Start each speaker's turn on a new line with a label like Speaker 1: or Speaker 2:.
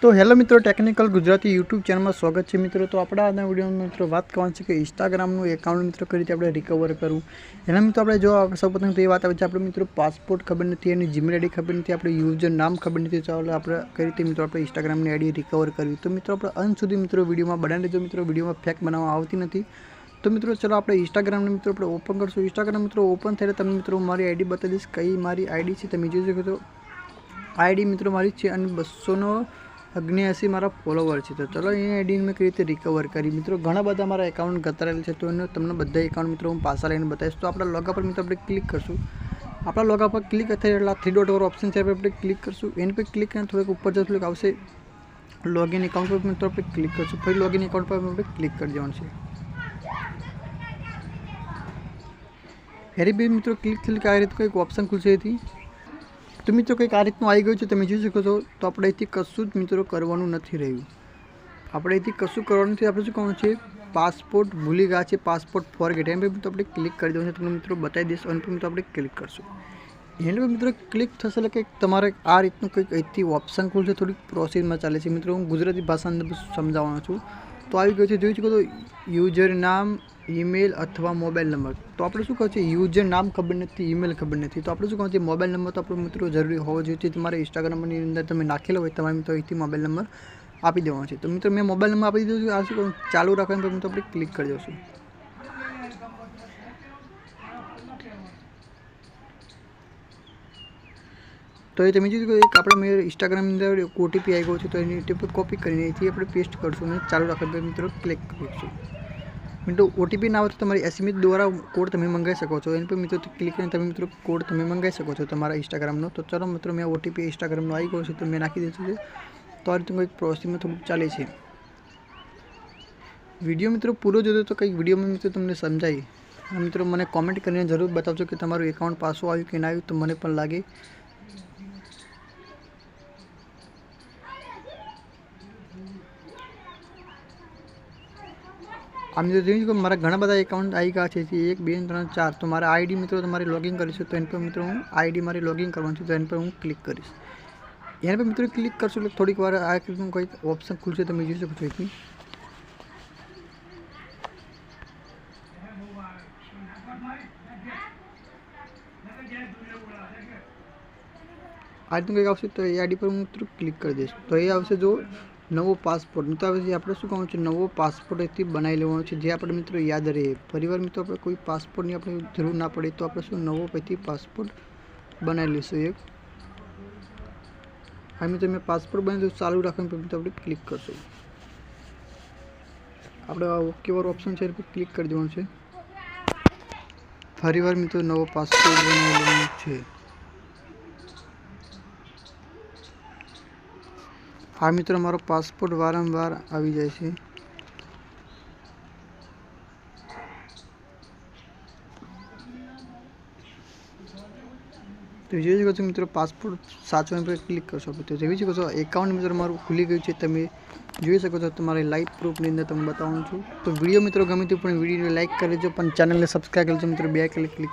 Speaker 1: તો હેલો મિત્રો, technical Gujarati YouTube ચેનલમાં સ્વાગત છે મિત્રો. તો આપણા આજના વિડીયોમાં મિત્રો વાત કરવાની છે કે ઇન્સ્ટાગ્રામનું એકાઉન્ટ મિત્રો કઈ રીતે આપણે રિકવર કરવું. એના મિત્રો આપણે જો સૌપ્રથમ તો એ વાત આવે છે, આપણે મિત્રો પાસપોર્ટ ખબર નથી એની જીમેલ આઈડી ખબર નથી, આપણે યુઝર નામ ખબર નથી ચાલો આપણે કઈ રીતે મિત્રો આપણે ઇન્સ્ટાગ્રામની આઈડી રિકવર કરવી. તો મિત્રો આપણે અંત સુધી મિત્રો વિડીયોમાં બનાવી લેજો મિત્રો વિડીયોમાં ફેક બનાવવામાં આવતી નથી. તો મિત્રો ચલો આપણે ઇન્સ્ટાગ્રામને મિત્રો આપણે ઓપન કરશું. ઇન્સ્ટાગ્રામ મિત્રો ઓપન થઈને તમને મિત્રો મારી આઈડી બતાવી દઈશ. કઈ મારી આઈડી છે તમે જોઈ શકો છો. આઈડી મિત્રો મારી છે અને બસોનો અગ્નેયાસી મારા ફોલોવર છે. તો ચલો એ આઈડીને મેં કઈ રીતે રિકવર કરી? મિત્રો, ઘણા બધા મારા એકાઉન્ટ ગતરેલ છે, તો એને તમને બધા એકાઉન્ટ મિત્રો હું પાછા લઈને બતાવીશ. તો આપણા લોગા પર મિત્રો આપણે ક્લિક કરશું. આપણા લોગા પર ક્લિક થાય એટલે આ થ્રી ડોટ ઓવર ઓપ્શન છે, આપણે ક્લિક કરશું. એની પર ક્લિક કરીને થોડુંક ઉપર જશું આવશે લોગિન એકાઉન્ટ પર મિત્રો આપણે ક્લિક કરશું. ફરી લોગિન એકાઉન્ટ પર આપણે ક્લિક કરી દેવાનું છે. હેરી બી મિત્રો ક્લિક થયેલ કે આ રીતે કંઈક ઓપ્શન ખુલશે એથી. તો મિત્રો કંઈક આ રીતનું આવી ગયું છે, તમે જોઈ શકો છો. તો આપણે અહીંથી કશું જ મિત્રો કરવાનું નથી રહ્યું. આપણે અહીંથી કશું કરવાનું નથી. આપણે શું કરવાનું છે? પાસપોર્ટ ભૂલી ગયા છે. પાસપોર્ટ ફોરગેટ એમ તો આપણે ક્લિક કરી દઉં છે. તમને મિત્રો બતાવી દઈશ. અને મિત્રો આપણે ક્લિક કરશું. એને પણ મિત્રો ક્લિક થશે એટલે કંઈક તમારે આ રીતનું કંઈક અહીંથી ઓપ્શન ખુલશે. થોડીક પ્રોસેસમાં ચાલે છે. મિત્રો હું ગુજરાતી ભાષાને સમજાવવાનો છું. તો આવી ગયું છે. જોઈ શકો તો યુઝર નામ ઈમેલ અથવા મોબાઈલ નંબર તો આપણે શું કહે છે? યુઝર નામ ખબર નથી ઈમેલ ખબર નથી. તો આપણે શું કહે છે? મોબાઈલ નંબર તો આપણો મિત્રો જરૂરી હોવો જોઈએ. તમારા ઇન્સ્ટાગ્રામની અંદર તમે નાખેલો હોય તમારે મિત્રો અહીંથી મોબાઈલ નંબર આપી દેવાનો છે. તો મિત્રો મેં મોબાઈલ નંબર આપી દીધો છે. આ શું ચાલુ રાખવાનું તો મિત્રો આપણે ક્લિક કરી દઈશું. તો એ તમે જોયું એક આપણે ઇન્સ્ટાગ્રામની અંદર એક ઓટીપી આવ્યો છે, તો એની ઓટીપી કોપી કરીને એથી આપણે પેસ્ટ કરશું અને ચાલુ રાખવા મિત્રો ક્લિક કરીશું. મિત્રો ઓટીપી ના આવે તો તમારી એસએમએસ દ્વારા કોડ તમે મંગાવી શકો છો. એની પર મિત્રો ક્લિક કરીને તમે મિત્રો કોડ તમે મંગાવી શકો છો તમારા ઇન્સ્ટાગ્રામનો તો ચાલો મિત્રો, મેં ઓટીપી ઇન્સ્ટાગ્રામનો આવી ગયો છે, તો મેં નાખી દીધું છે. તો આ રીતે કંઈક પ્રોસેસમાં થોડુંક ચાલે છે. વીડિયો મિત્રો પૂરો જોયો તો કંઈક વિડીયોમાં મિત્રો તમને સમજાય. મિત્રો, મને કોમેન્ટ કરીને જરૂર બતાવજો કે તમારું એકાઉન્ટ પાછું આવ્યું કે ના આવ્યું, તો મને પણ લાગે. આમ તો જોયું કે મારા ઘણા બધા એકાઉન્ટ આવી ગયા છે, જે એક, બે, ત્રણ, ચાર, તો મારા આઈડી મિત્રો તમારે લોગિન કરીશું તો એની પર મિત્રો હું આઈડી મારી લોગિન કરવાનું છે, તો એની પર હું ક્લિક કરીશ. એના પર મિત્રો ક્લિક કરશું એટલે થોડીક વાર આ રીતનું કંઈક ઓપ્શન ખુલશે, તમે જોઈ શકો છો અહીંથી આ રીતનું કંઈક આવશે, તો એ આઈડી પર હું ક્લિક કરી દઈશ. તો એ આવશે જો નવો પાસપોર્ટ. તો હવે આપણે શું કહું છું, નવો પાસપોર્ટ અહીંથી બનાવી લેવાનો છે, જે આપણે મિત્રો યાદ રહે પરિવાર મિત્રો, આપણે કોઈ પાસપોર્ટની આપણે જરૂર ના પડે તો આપણે શું નવો પછી પાસપોર્ટ બનાવી લઈશું એક. હા, મિત્રો, મેં પાસપોર્ટ બનાવી ચાલુ રાખવાનું પછી આપણે ક્લિક કરશું. આપણે આ ઓકે વાર ઓપ્શન છે પર ક્લિક કરી દેવાનું છે. ફરીવાર મિત્રો, નવો પાસપોર્ટ બનાવી લેવાનો છે. આ મિત્રો, મારો પાસપોર્ટ વારંવાર આવી જાય છે. તો જોઈ શકો છો મિત્રો પાસપોર્ટ સાચવવા પર ક્લિક કરશો તો જોઈ શકો છો એકાઉન્ટ મિત્રો મારું ખુલી ગયું છે. તમે જોઈ શકો છો, તમારી લાઈવ પ્રૂફની અંદર તમે બતાવું છું. તો વીડિયો મિત્રો ગમે તે પણ વિડીયોને લાઈક કરી દેજો, પણ ચેનલને સબસ્ક્રાઈબ કરજો મિત્રો, બે ક્લિક ક્લિક